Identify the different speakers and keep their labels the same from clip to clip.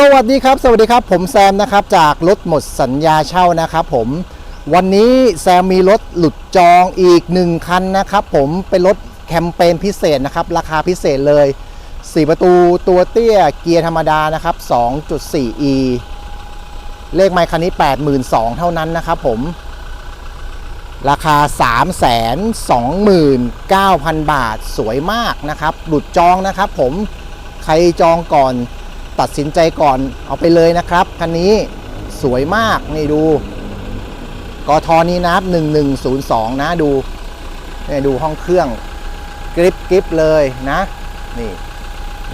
Speaker 1: สวัสดีครับ สวัสดีครับ ผมแซมนะครับ จากรถหมดสัญญาเช่านะครับผมวันนี้แซมมีรถหลุดจองอีกหนึ่งคันนะครับผมเป็นรถแคมเปญพิเศษนะครับ ราคาพิเศษเลย 4 ประตูตัวเตี้ยเกียร์ธรรมดานะครับ 2.4e เลขไมค์คันนี้ 82,000 เท่านั้นนะครับผม ราคา 329,000 บาทสวยมากนะครับ หลุดจองนะครับผมใครจองก่อน ตัดสินใจก่อนเอาไปเลยนะครับคันนี้สวยมากนี่ดูกทนี้นะครับ1102 นะดูนี่ดูห้องเครื่องกริปกริปเลยนะนี่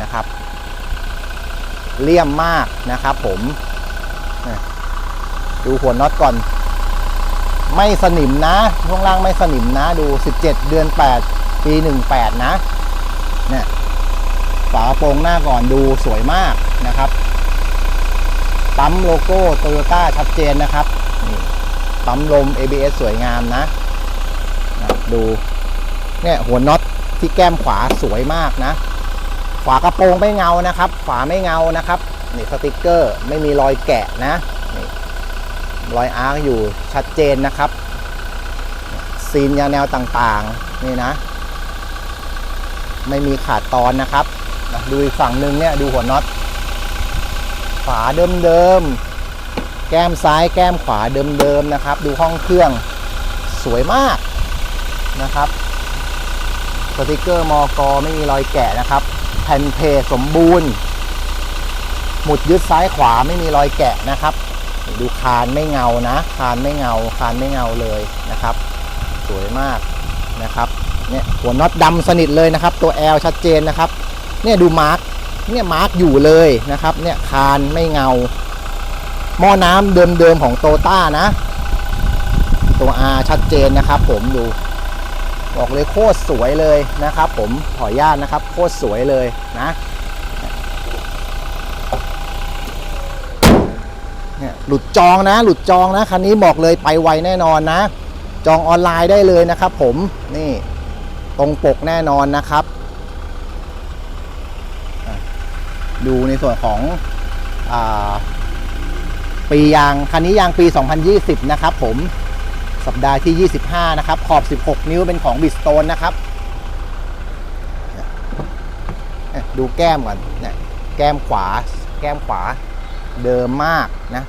Speaker 1: นะครับเลี่ยมมากนะครับผมดูหัวน็อตก่อน ไม่สนิมนะช่วงล่างไม่สนิมนะดู 17 เดือน 8 ปี 18 นะเนี่ย ฝากระโปรงหน้าก่อนดูสวยมากนะครับปั๊มโลโก้โตโยต้าชัดเจนนะครับปั๊มลม ABS สวยงามนะนะดูเนี่ยหัวน็อตที่แก้มขวาสวยมากนะ ฝากระโปรงไม่เงานะครับ ฝาไม่เงานะครับนี่สติกเกอร์ไม่มีรอยแกะนะนี่รอยอาร์คอยู่ชัดเจนนะครับ ซีนยาแนวต่างๆนี่นะ ไม่มีขาดตอนนะครับ ดูอีกฝั่งหนึ่งเนี่ยดูหัวน็อตฝาเดิมๆแก้มซ้ายแก้มขวาเดิมๆนะครับ ดูห้องเครื่องสวยมากนะครับสติกเกอร์มอกอไม่มีรอยแกะนะครับ แผ่นเพสมบูรณ์ หมุดยึดซ้ายขวาไม่มีรอยแกะนะครับ ดูคานไม่เงานะ คานไม่เงา คานไม่เงาเลยนะครับ สวยมากนะครับเนี่ยหัวน็อตดำสนิทเลยนะครับ ตัว L ชัดเจนนะครับ เนี่ยดูมาร์กเนี่ยมาร์กอยู่เลยนะครับเนี่ยคานไม่เงา หม้อน้ำเดิมๆของโตต้านะ ตัว R ชัดเจนนะครับ ผมดูบอกเลยโคตรสวยเลยนะครับ ผมขออนุญาตนะครับโคตรสวยเลยนะเนี่ยหลุดจองนะ หลุดจองนะคันนี้บอกเลยไปไวแน่นอนนะ จองออนไลน์ได้เลยนะครับ ผมนี่ตรงปกแน่นอนนะครับอะ ดูในส่วนของอปียาง คันนี้ยางปี 2020 นะครับผมสัปดาห์ที่ 25 นะครับ ขอบ 16 นิ้วเป็นของบิสโตนนะครับดูแก้มก่อนนแก้มขวา แก้มขวา เดิมมากนะ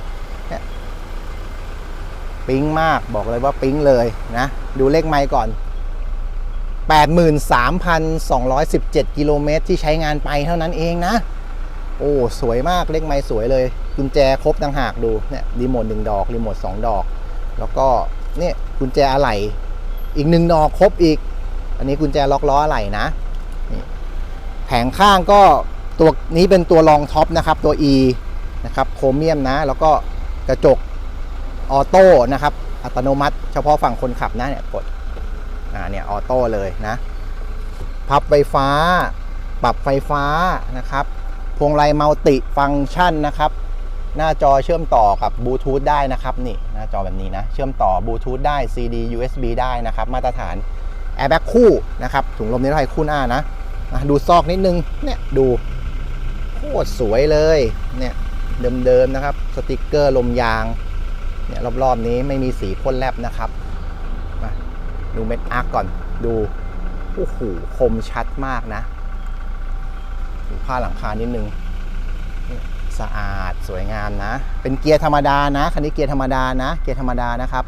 Speaker 1: ปิ๊งมากบอกเลยว่าปิ๊งเลยนะ ดูเลขไมล์ก่อน 83,217 กิโลเมตรที่ใช้งานไปเท่านั้นเองนะ โอ้สวยมากเลขไมล์สวยเลยกุญแจครบต่างหากดูเนี่ยรีโมทหนึ่งดอกรีโมทสองดอก แล้วก็เนี่ยกุญแจอะไหล่อีกหนึ่งดอกครบอีก อันนี้กุญแจล็อกล้ออะไหล่นะนี่แผงข้างก็ตัวนี้เป็นตัวรองท็อปนะครับตัว E นะครับโครเมียมนะ แล้วก็กระจกออโต้นะครับ อัตโนมัติ เฉพาะฝั่งคนขับนะเนี่ยกดอ่าเนี่ยออโต้เลยนะ พับไฟฟ้า ปรับไฟฟ้านะครับ พวงไลมัลติฟังก์ชันนะครับ หน้าจอเชื่อมต่อกับบลูทูธได้นะครับนี่หน้าจอแบบนี้นะเชื่อมต่อบลูทูธได้ CD USB ได้นะครับ มาตรฐานแอร์แบ็กคู่นะครับถุงลมนิรภัยคู่หน้านะอะดูซอกนิดนึงเนี่ยดูโคตรสวยเลยเนี่ยเดิมๆนะครับสติกเกอร์ลมยางเนี่ยรอบๆนี้ไม่มีสีพ่นแลบนะครับมาดูเม็ดอาร์กก่อนดูโอ้โหคมชัดมากนะ ดูผ้าหลังคานิดนึงสะอาดสวยงามนะ เป็นเกียร์ธรรมดานะคันนี้เกียร์ธรรมดานะ เกียร์ธรรมดานะครับ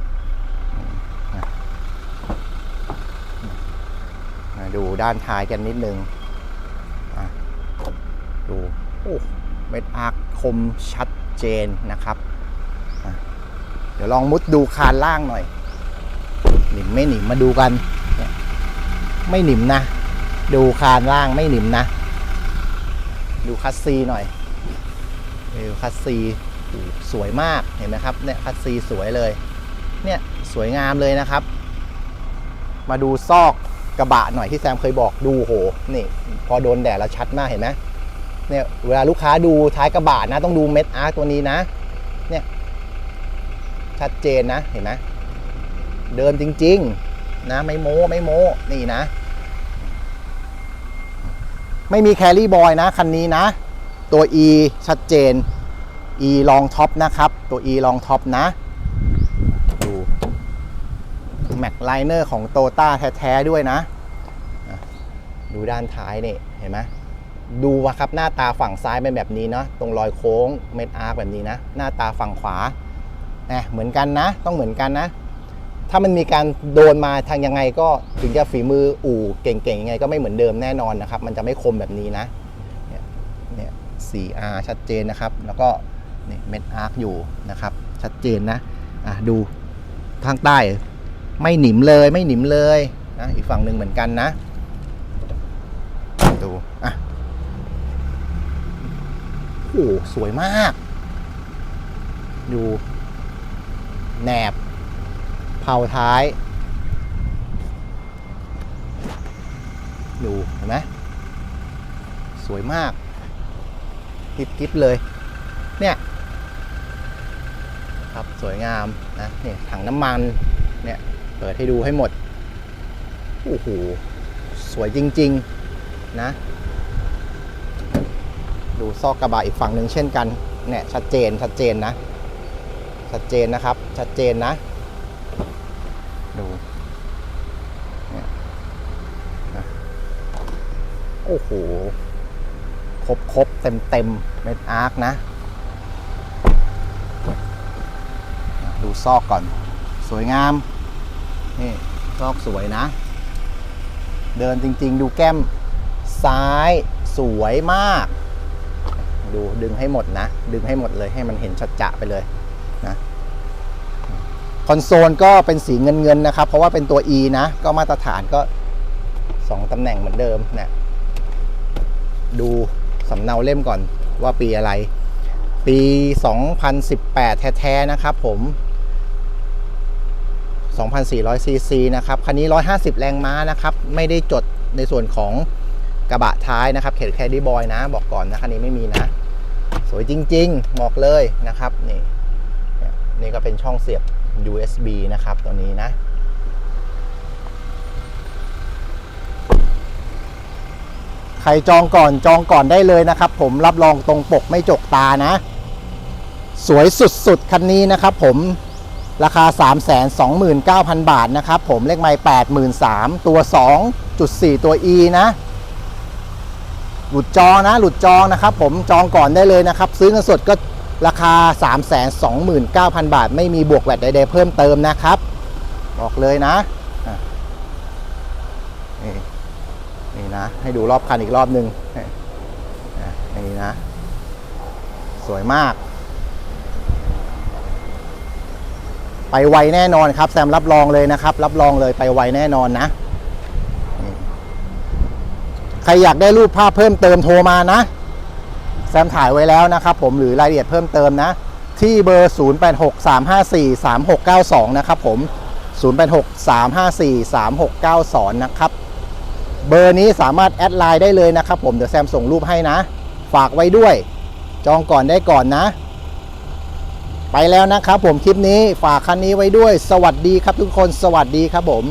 Speaker 1: มาดูด้านท้ายกันนิดนึงดูโอ้เม็ดอาร์กคมชัดเจนนะครับเดี๋ยวลองมุดดูคานล่างหน่อย หนิมไม่หนิมมาดูกัน ไม่หนิมนะ ดูคานล่างไม่หนิมนะ ดูคัสซีหน่อยดูคัสซีสวยมากเห็นไหมครับเนี่ยคัสซีสวยเลยเนี่ยสวยงามเลยนะครับ มาดูซอกกระบะหน่อยที่แซมเคยบอกดูโหนี่พอโดนแดดแล้วชัดมากเห็นไหมเนี่ยเวลาลูกค้าดูท้ายกระบะนะ ต้องดูเม็ดอาร์ตตัวนี้นะเนี่ยชัดเจนนะเห็นไหมเดิมจริง ๆ นะไม่โม้ไม่โม้นี่นะ ไม่มีแครี่บอยนะ คันนี้นะ ตัว E ชัดเจน e long top นะครับ ตัว e long top นะ ดูแม็กไลเนอร์ของโตต้าแท้ๆด้วยนะ ดูด้านท้ายนี่เห็นไหมดูว่าครับหน้าตาฝั่งซ้ายเป็นแบบนี้เนาะตรงรอยโค้งเม็ดอาร์แบบนี้นะ หน้าตาฝั่งขวานะเหมือนกันนะ ต้องเหมือนกันนะ ถ้ามันมีการโดนมาทางยังไงก็ถึงจะฝีมืออู่เก่งๆยังไงก็ไม่เหมือนเดิมแน่นอนนะครับ มันจะไม่คมแบบนี้นะเนี่ยเนี่ย 4R ชัดเจนนะครับ แล้วก็เนี่ยเม็ดอาร์คอยู่นะครับ ชัดเจนนะอะดูข้างใต้ไม่หนิมเลยไม่หนิมเลยนะอีกฝั่งหนึ่งเหมือนกันนะ ดูอะโอ้โหสวยมาก ดูแหนบ เผาท้าย ดูเห็นไหมสวยมาก กิบกิบเลย เนี่ยครับสวยงามนะเนี่ยถังน้ำมันเนี่ยเปิดให้ดูให้หมด โอ้โห สวยจริง ๆ นะ ดูซอกกระบะอีกฝั่งหนึ่งเช่นกัน เนี่ย ชัดเจนชัดเจนนะ ชัดเจนนะครับ ชัดเจนนะ ดูเนี่ยนะ โอ้โห ครบครบเต็มเต็มเม็ดอาร์คนะ ดูซอกก่อน สวยงาม นี่ ซอกสวยนะ เดินจริง ๆ ดูแก้มซ้ายสวยมาก ดูดึงให้หมดนะ ดึงให้หมดเลยให้มันเห็นชัดจะไปเลยนะคอนโซลก็เป็นสีเงินเงินนะครับ เพราะว่าเป็นตัว E นะ ก็มาตรฐานก็ 2ตำแหน่งเหมือนเดิมเนี่ย ดูสำเนาเล่มก่อนว่าปีอะไร ปี 2018 แท้ๆนะครับผม 2,400 ซีซีนะครับคันนี้ 150 แรงม้านะครับ ไม่ได้จดในส่วนของกระบะท้ายนะครับ เขตแคดดี้บอยนะ บอกก่อนนะคันนี้ไม่มีนะ สวยจริง ๆ บอกเลยนะครับ นี่นี่ก็เป็นช่องเสียบ USB นะครับตัวนี้นะ ครจองก่อนจองก่อนได้เลยนะครับ ผมรับรองตรงปกไม่จกตานะ สวยสุดๆคันนี้นะครับ ผมราคา 329,000 บาทนะครับ ผมเลขไม้83,000ตัว 2.4 ตัว E นะ หลุดจองนะ หลุดจองนะครับ ผมจองก่อนได้เลยนะครับ ซื้อเงินสดก็ราคา 329,000 บาท ไม่มีบวกแวดใดๆเพิ่มเติมนะครับ บอกเลยนะอะนี่ นี่นะ ให้ดูรอบคันอีกรอบหนึ่งนี่นี่นะ สวยมาก ไปไวแน่นอนครับ แซมรับรองเลยนะครับ รับรองเลยไปไวแน่นอนนะ ใครอยากได้รูปภาพเพิ่มเติมโทรมานะ แซมถ่ายไว้แล้วนะครับ ผมหรือรายละเอียดเพิ่มเติมนะ ที่เบอร์ 0863543692 นะครับผม 0863543692 นะครับ เบอร์นี้สามารถแอดไลน์ได้เลยนะครับผมเดี๋ยวแซมส่งรูปให้นะ ฝากไว้ด้วย จองก่อนได้ก่อนนะ ไปแล้วนะครับผมคลิปนี้ฝากคันนี้ไว้ด้วย สวัสดีครับทุกคนสวัสดีครับผม